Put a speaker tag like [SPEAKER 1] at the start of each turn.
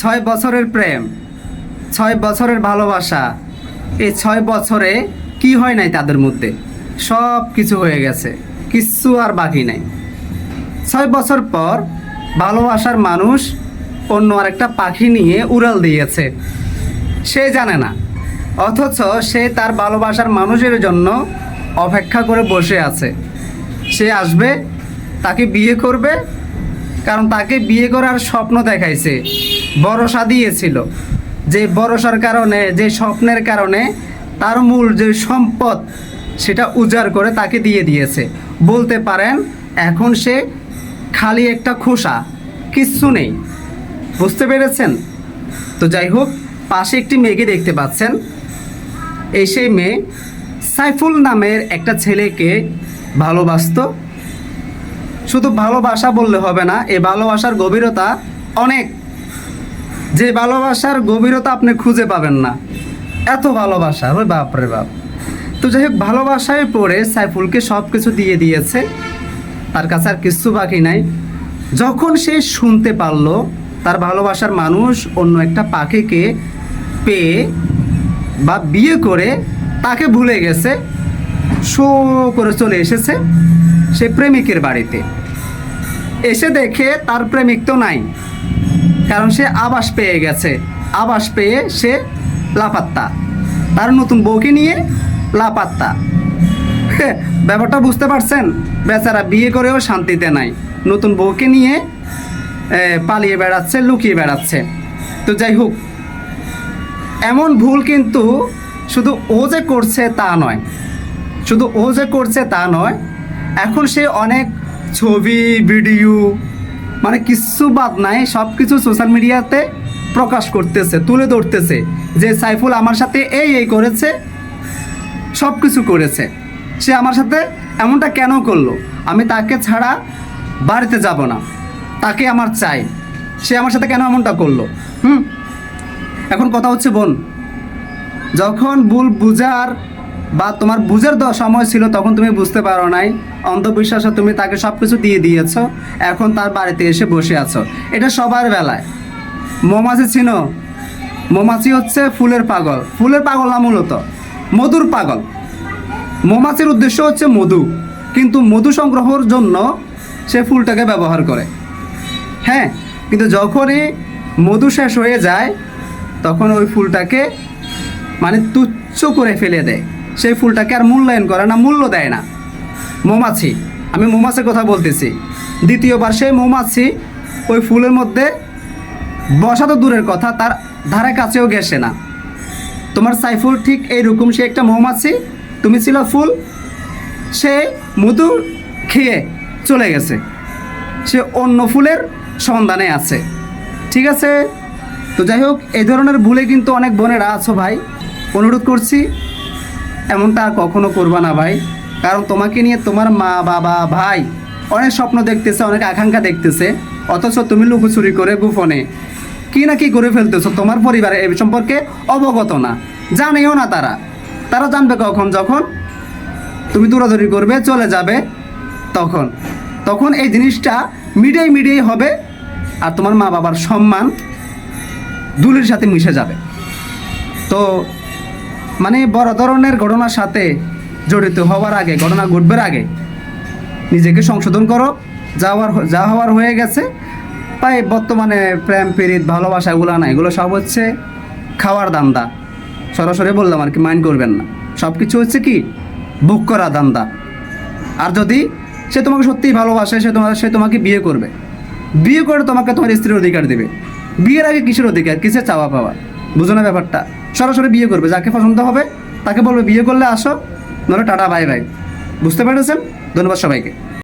[SPEAKER 1] ছয় বছরের প্রেম, ছয় বছরের ভালোবাসা, এই ছয় বছরে কি হয় নাই তাদের মধ্যে? সব কিছু হয়ে গেছে, কিচ্ছু আর বাকি নাই। ছয় বছর পর ভালোবাসার মানুষ অন্য আরেকটা পাখি নিয়ে উড়াল দিয়েছে। সে জানে না, অথচ সে তার ভালোবাসার মানুষের জন্য অপেক্ষা করে বসে আছে। সে আসবে, তাকে বিয়ে করবে, কারণ তাকে বিয়ে করার স্বপ্ন দেখাইছে। ভরসা দিয়েছিল। যে ভরসার কারণে, যে স্বপ্নের কারণে তার মূল যে সম্পদ, সেটা উজাড় করে তাকে দিয়ে দিয়েছে। বলতে পারেন, এখন সে খালি একটা খোসা, কিচ্ছু নেই। বুঝতে পেরেছেন? তো যাই হোক, পাশে একটি মেয়েকে দেখতে পাচ্ছেন। এই সেই মেয়ে সাইফুল নামের একটা ছেলেকে ভালোবাসতো। শুধু ভালোবাসা বললে হবে না এই ভালোবাসার গভীরতা অনেক যে ভালোবাসার গভীরতা আপনি খুঁজে পাবেন না। এত ভালোবাসা ওই বাপরে বাপ। তো যাই হোক, ভালোবাসায় পড়ে সাইফুলকে সব কিছু দিয়ে দিয়েছে। তার কাছে আর কিচ্ছু বাকি নাই। যখন সে শুনতে পারল, তার ভালোবাসার মানুষ অন্য একটা পাখিকে পেয়ে বা বিয়ে করে তাকে ভুলে গেছে, শো করে চলে এসেছে সে প্রেমিকের বাড়িতে। এসে দেখে তার প্রেমিক তো নাই। কারণ সে আবাস পেয়ে গেছে। আবাস পেয়ে সে লাপাত্তা। তার নতুন বউকে নিয়ে লাপাত্তা। ব্যাপারটা বুঝতে পারছেন? বেচারা বিয়ে করেও শান্তিতে নাই। নতুন বউকে নিয়ে পালিয়ে বেড়াচ্ছে, লুকিয়ে বেড়াচ্ছে। তো যাই হোক, এমন ভুল কিন্তু শুধু ও যে করছে তা নয়। শুধু ও যে করছে তা নয়, এখন সে অনেক ছবি, ভিডিও মানে কিচ্ছু বাদ নাই সব কিছু সোশ্যাল মিডিয়াতে প্রকাশ করতেছে, তুলে ধরতেছে যে সাইফুল আমার সাথে এই এই করেছে সব কিছু করেছে। সে আমার সাথে এমনটা কেন করল? আমি তাকে ছাড়া বাড়িতে যাব না। তাকে আমার চাই। সে আমার সাথে কেন এমনটা করল? হুম? এখন কথা হচ্ছে বোন, যখন ভুল বুঝার বা তোমার বুঝের সময় ছিল তখন তুমি বুঝতে পারো নাই। অন্ধবিশ্বাসে তুমি তাকে সব কিছু দিয়ে দিয়েছ। এখন তার বাড়িতে এসে বসে আছো। এটা সবার বেলায়। মৌমাছি ছিল। মৌমাছি হচ্ছে ফুলের পাগল। ফুলের পাগল না মূলত। মধুর পাগল। মৌমাছির উদ্দেশ্য হচ্ছে মধু। কিন্তু মধু সংগ্রহের জন্য সে ফুলটাকে ব্যবহার করে। হ্যাঁ কিন্তু যখনই মধু শেষ হয়ে যায়, তখন ওই ফুলটাকে মানে তুচ্ছ করে ফেলে দেয়। সেই ফুলটাকে আর মূল্যায়ন করে না, মূল্য দেয় না। মৌমাছি, আমি মৌমাছির কথা বলতেছি। দ্বিতীয়বার সেই মৌমাছি ওই ফুলের মধ্যে বসা তো দূরের কথা, তার ধারে কাছেও গেছে না। তোমার সাইফুল ঠিক এইরকম সে একটা মৌমাছি, তুমি ছিল ফুল, সে মধু খেয়ে চলে গেছে। সে অন্য ফুলের সন্ধানে আছে। ঠিক আছে? তো যাই হোক, এই ধরনের ভুলে কিন্তু অনেক বোনেরা আছো ভাই। অনুরোধ করছি এমনটা আর কখনো করবা না ভাই। কারণ তোমাকে নিয়ে তোমার মা, বাবা, ভাই অনেক স্বপ্ন দেখতেছে, অনেক আকাঙ্ক্ষা দেখতেছে। অথচ তুমি লুকোচুরি করে গোপনে কি না কি করে ফেলতেছো, তোমার পরিবারে এই সম্পর্কে অবগত না। জানেও না তারা। তারা জানবে কখন, যখন তুমি দৌড়াদৌড়ি করবে, চলে যাবে তখন। তখন এই জিনিসটা মিডিয়ায় মিডিয়ায় হবে আর তোমার মা বাবার সম্মান দুলের সাথে মিশে যাবে। তো মানে বড় ধরনের ঘটনার সাথে জড়িত হওয়ার আগে, ঘটনা ঘটবার আগে নিজেকে সংশোধন করো। যাওয়ার যা হওয়ার হয়ে গেছে তাই বর্তমানে প্রেম, পীড়িত, ভালোবাসা, এগুলো না এগুলো সব হচ্ছে খাওয়ার দান্দা সরাসরি বললাম আর কি মাইন্ড করবেন না। সব কিছু হচ্ছে কি? বুক করা দান্দা আর যদি সে তোমাকে সত্যিই ভালোবাসে, সে তোমার, সে তোমাকে বিয়ে করবে। বিয়ে করে তোমাকে তোমার স্ত্রীর অধিকার দেবে। বিয়ের আগে কিসের অধিকার? কিসের চাওয়া পাওয়া? বুঝো না ব্যাপারটা। সরাসরি বিয়ে করবে, যাকে পছন্দ হবে তাকে বলবে, বিয়ে করলে আসো নলে টাটা বাই বাই বুঝতে পেরেছেন? ধন্যবাদ সবাইকে।